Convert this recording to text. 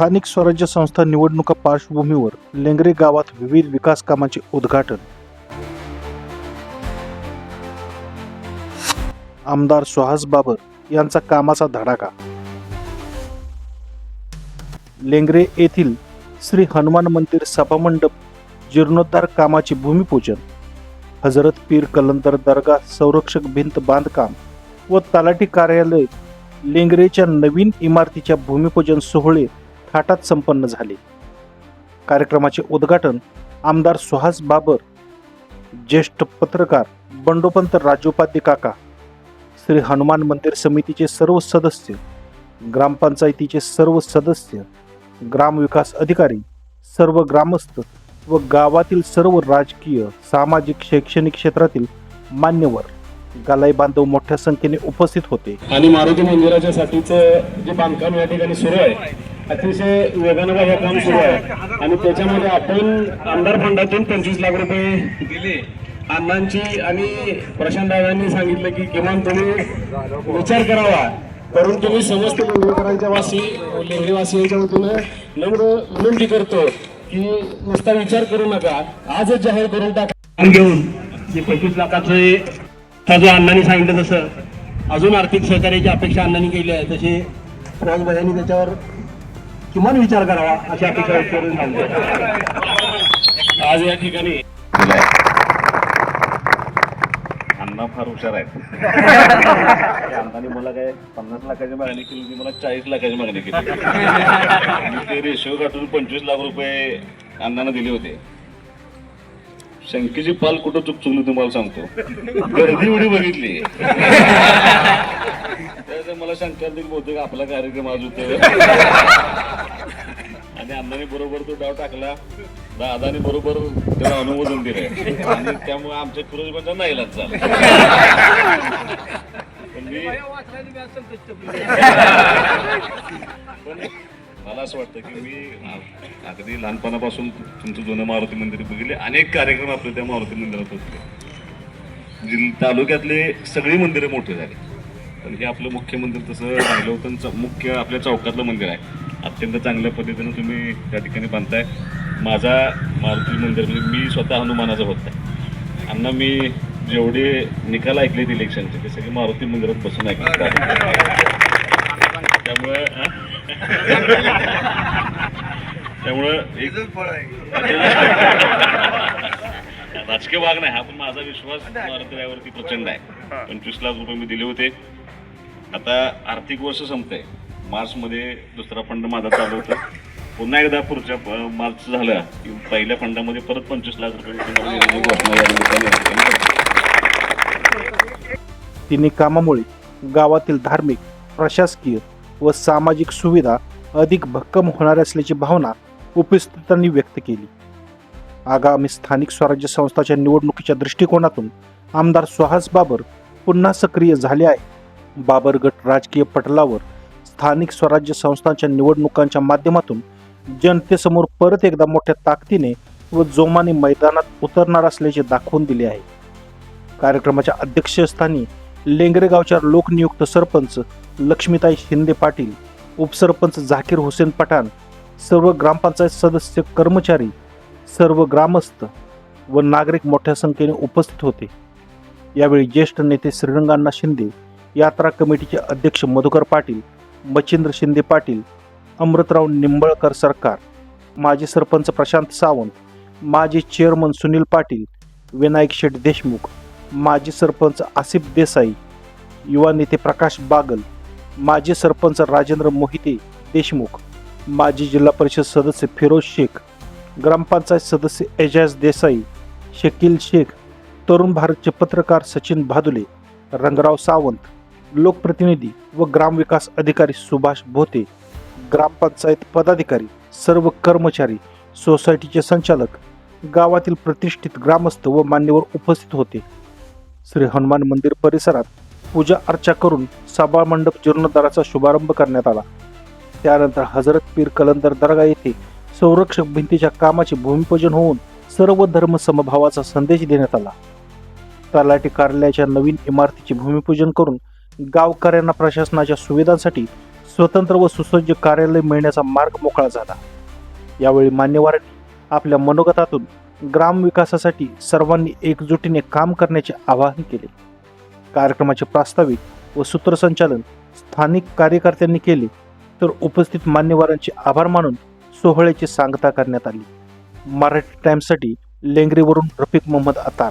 स्थानिक स्वराज्य संस्था निवडणुका पार्श्वभूमीवर लेंगरे गावात विविध विकास कामांचे उद्घाटन. आमदार सुहास बाबर यांचा कामाचा धडाका. लेंगरे येथील श्री हनुमान मंदिर सभामंडप जीर्णोद्धार कामाचे भूमिपूजन हजरत पीर कलंदर दर्गा संरक्षक भिंत बांधकाम व तलाठी कार्यालय लेंगरेच्या नवीन इमारतीच्या भूमिपूजन सोहळे थाटात संपन्न झाले. कार्यक्रमाचे उद्घाटन आमदार सुहास बाबर ज्येष्ठ पत्रकार बंडोपंत राजोपाध्ये काका श्री हनुमान मंदिर समितीचे सर्व सदस्य ग्रामपंचायतीचे सर्व सदस्य ग्रामविकास अधिकारी सर्व ग्रामस्थ व गावातील सर्व राजकीय सामाजिक शैक्षणिक क्षेत्रातील मान्यवर गालाई बांधव मोठ्या संख्येने उपस्थित होते. आणि मारुती मंदिराच्या साठीचं जे बांधकाम या ठिकाणी सुरू आहे अतिशय वेगानं हे काम सुरू आहे. आणि त्याच्यामध्ये आपण आमदार फंडातून पंचवीस लाख रुपये दिले. अण्णांची आणि प्रशांत दादांनी सांगितलं की किमान तुम्ही विचार करावा. करून तुम्ही समस्त लेंगरेकरांच्या वासी लेंगरेवासियांच्या वतीनं नम्र विनंती करतो की नुसता विचार करू नका. आजच जाहीर करून टाका. घेऊन जे पंचवीस लाखाचं जो अण्णांनी सांगितलं तसं अजून आर्थिक सहकार्याची अपेक्षा अण्णांनी केली आहे तशी राजभाईंनी त्याच्यावर किमान विचार करावा अशी अपेक्षा व्यक्त करून सांगतो आज या ठिकाणी अण्णा फार हुशार आहेत. अण्णाने मला काय पन्नास लाखाची मागणी केली होती मला चाळीस लाखाची मागणी केली आणि ते रेशो गाठून पंचवीस लाख रुपये अण्णाने दिले होते. शंकेची पाल कुठं चूक चुकली तुम्हाला सांगतो. गर्दी एवढी बघितली. तर मला शंका देईल बहुतेक आपला कार्यक्रम आज होतो आणि अण्णाने बरोबर तो डाव टाकला. दादाने बरोबर त्याला अनुमोदन दिलं. आणि त्यामुळे आमच्या फिरोजबाचा नाईलाज झाला. पण मी पण मला असं वाटतं की मी अगदी लहानपणापासून तुमचं जुनं मारुती मंदिर बघितले. अनेक कार्यक्रम आपले त्या मारुती मंदिरात होते. जिल्हा तालुक्यातले सगळी मंदिरं मोठे झाले. पण हे आपलं मुख्य मंदिर तसं राहिलं होतं मुख्य आपल्या चौकातलं मंदिर आहे. अत्यंत चांगल्या पद्धतीनं तुम्ही त्या ठिकाणी बांधताय. माझा मारुती मंदिर म्हणजे मी स्वतः हनुमानाचा भक्त आहे अण्णा मी जेवढे निकाल ऐकले इलेक्शनचे ते सगळे मारुती मंदिरात बसून ऐकले त्यामुळे? त्यामुळं एक राजकीय भाग नाही हा पण माझा विश्वास मारुतीरायावरती प्रचंड आहे. पंचवीस लाख रुपये मी दिले होते. आता आर्थिक वर्ष संपतंय. मार्च मध्ये दुसरा फंड माझा चालू होता. पुन्हा एकदा पुढच्या मार्च झालं की पहिल्या फंडामध्ये परत पंचवीस लाख रुपये करतो. तिन्ही कामामुळे गावातील धार्मिक प्रशासकीय व सामाजिक सुविधा अधिक भक्कम होणार असल्याची भावना उपस्थितांनी व्यक्त केली. आगामी स्थानिक स्वराज्य संस्थाच्या निवडणुकीच्या दृष्टिकोनातून आमदार सुहास बाबर पुन्हा सक्रिय झाले आहे बाबरगट राजकीय पटलावर स्थानिक स्वराज्य संस्थांच्या निवडणुकांच्या माध्यमातून जनतेसमोर परत एकदा मोठ्या ताकदीने व जोमाने मैदानात उतरणार असल्याचे दाखवून दिले आहे. कार्यक्रमाच्या अध्यक्षस्थानी लेंगरेगावच्या लोकनियुक्त सरपंच लक्ष्मीताई शिंदे पाटील उपसरपंच झाकीर हुसेन पठाण सर्व ग्रामपंचायत सदस्य कर्मचारी सर्व ग्रामस्थ व नागरिक मोठ्या संख्येने उपस्थित होते. यावेळी ज्येष्ठ नेते श्रीरंगांना शिंदे यात्रा कमिटीचे अध्यक्ष मधुकर पाटील मच्छिंद्र शिंदे पाटील अमृतराव निंबळकर सरकार माजी सरपंच प्रशांत सावंत माजी चेअरमन सुनील पाटील विनायक शेठ देशमुख माजी सरपंच आसिफ देसाई युवा नेते प्रकाश बागल माजी सरपंच राजेंद्र मोहिते देशमुख माजी जिल्हा परिषद सदस्य फिरोज शेख ग्रामपंचायत सदस्य एजाज देसाई शकील शेख तरुण भारतचे पत्रकार सचिन भादुले रंगराव सावंत लोकप्रतिनिधी व ग्रामविकास अधिकारी सुभाष भोते ग्रामपंचायत पदाधिकारी सर्व कर्मचारी सोसायटीचे संचालक गावातील प्रतिष्ठित ग्रामस्थ व मान्यवर उपस्थित होते. श्री हनुमान मंदिर परिसरात पूजा अर्चा करून सभा मंडप जीर्णोद्धाराचा शुभारंभ करण्यात आला. त्यानंतर हजरत पीर कलंदर दर्गा येथे संरक्षक भिंतीच्या कामाचे भूमिपूजन होऊन सर्व धर्म समभावाचा संदेश देण्यात आला. तलाठी कार्यालयाच्या नवीन इमारतीचे भूमिपूजन करून गावकऱ्यांना प्रशासनाच्या सुविधांसाठी स्वतंत्र व सुसज्ज कार्यालय मिळण्याचा मार्ग मोकळा झाला. यावेळी मान्यवरांनी आपल्या मनोगतातून ग्रामविकासासाठी सर्वांनी एकजुटीने काम करण्याचे आवाहन केले. कार्यक्रमाचे प्रास्ताविक व सूत्रसंचालन स्थानिक कार्यकर्त्यांनी केले तर उपस्थित मान्यवरांचे आभार मानून सोहळ्याची सांगता करण्यात आली. मराठी टाइम्ससाठी लेंगरीवरून रफिक मोहम्मद अतार.